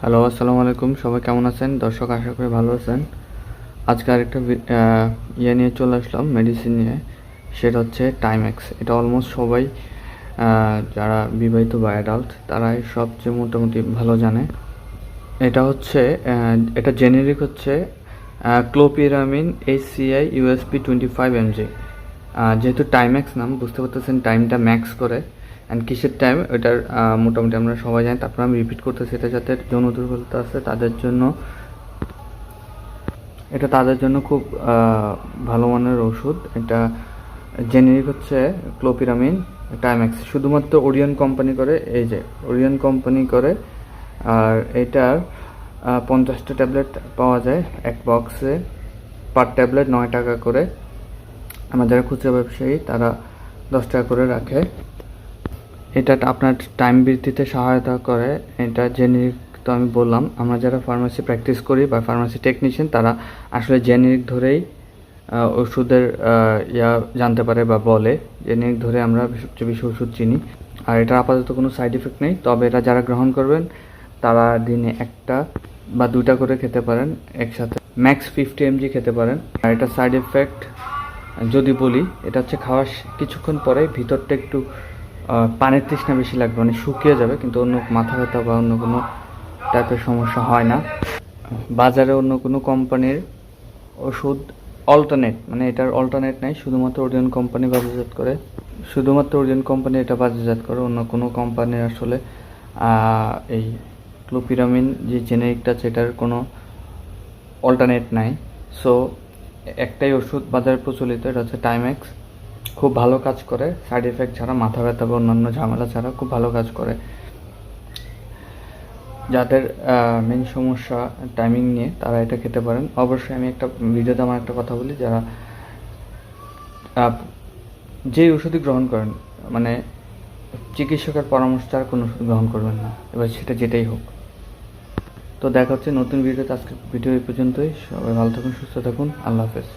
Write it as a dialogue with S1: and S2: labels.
S1: Hello আসসালামু আলাইকুম। সবাই কেমন আছেন? দর্শক, আশা করি ভালো আছেন। আজকে আরেকটা ইয়ে নিয়ে চলে আসলাম মেডিসিন নিয়ে। সেটা হচ্ছে টাইমেক্স এটা অলমোস্ট সবাই যারা বিবাহিত বা অ্যাডাল্ট তারাই সবচেয়ে মোটামুটি ভালো জানে। এটা হচ্ছে এটা জেনেরিক হচ্ছে ক্লোপিরামিন এইচসিআই ইউএসপি টোয়েন্টি ফাইভ এমজি যেহেতু টাইম্যাক্স নাম, বুঝতে পারতেছেন টাইমটা ম্যাক্স করে। অ্যান্ড কিসের টাইম ওইটার মোটামুটি আমরা সবাই জানি। তারপর আমি রিপিট করতেছি, এটা যাতে যৌন দুর্বলতা আছে, তাদের জন্য, এটা তাদের জন্য খুব ভালো মানের ওষুধ। এটা জেনেরিক হচ্ছে ক্লোপিরামিন টাইম্যাক্স শুধুমাত্র ওরিয়ন কোম্পানি করে, এই যে ওরিয়ন কোম্পানি করে, আর এটার পঞ্চাশটা ট্যাবলেট পাওয়া যায় এক বক্সে পার ট্যাবলেট নয় টাকা করে। আমার যারা খুচরা ব্যবসায়ী, তারা দশ টাকা করে রাখে। এটা আপনার টাইম বৃদ্ধিতে সহায়তা করে। এটা জেনেরিক তো আমি বললাম, আমরা যারা ফার্মাসি প্র্যাকটিস করি বা ফার্মাসি টেকনিশিয়ান তারা আসলে জেনেরিক ধরেই ওষুধের ইয়া জানতে পারে বা বলে। জেনেরিক ধরে আমরা সবচেয়ে বেশি ওষুধ চিনি। আর এটা আপাতত কোনো সাইড এফেক্ট নেই। তবে এটা যারা গ্রহণ করবেন, তারা দিনে একটা বা দুটা করে খেতে পারেন, একসাথে। ম্যাক্স ফিফটি এমজি খেতে পারেন। আর এটা সাইড এফেক্ট যদি বলি, এটা হচ্ছে খাওয়ার কিছুক্ষণ পরে ভিতরটা একটু পানির তৃষ্ণা বেশি লাগবে মানে শুকিয়ে যাবে, কিন্তু অন্য মাথা ব্যথা বা অন্য কোনো টাইপের সমস্যা হয় না। বাজারে অন্য কোনো কোম্পানির ওষুধ অল্টারনেট মানে এটার অল্টারনেট নাই, শুধুমাত্র ওরিয়ন কোম্পানি বাজারজাত করে। শুধুমাত্র ওরিয়ন কোম্পানি এটা বাজারজাত করে, অন্য কোনো কোম্পানির আসলে এই ক্লোপিরামিন যে জেনেরিকটা এটার কোনো অল্টারনেট নাই। সো একটাই ওষুধ বাজারে প্রচলিত, এটা হচ্ছে টাইম্যাক্স খুব ভালো কাজ করে। সাইড এফেক্ট ছাড়া, মাথা ব্যথা বা অন্যান্য ঝামেলা ছাড়া খুব ভালো কাজ করে। যাদের মেন সমস্যা টাইমিং নিয়ে তারা এটা খেতে পারেন। অবশ্যই আমি একটা ভিডিওতে আমার একটা কথা বলি, যারা যেই ওষুধই গ্রহণ করেন মানে চিকিৎসকের পরামর্শ ছাড়া কোনো ওষুধ গ্রহণ করবেন না। এবার সেটা যেটাই হোক। তো দেখা হচ্ছে নতুন ভিডিওতে। আজকে ভিডিও এই পর্যন্তই। সবাই ভালো থাকুন, সুস্থ থাকুন। আল্লাহ হাফেজ।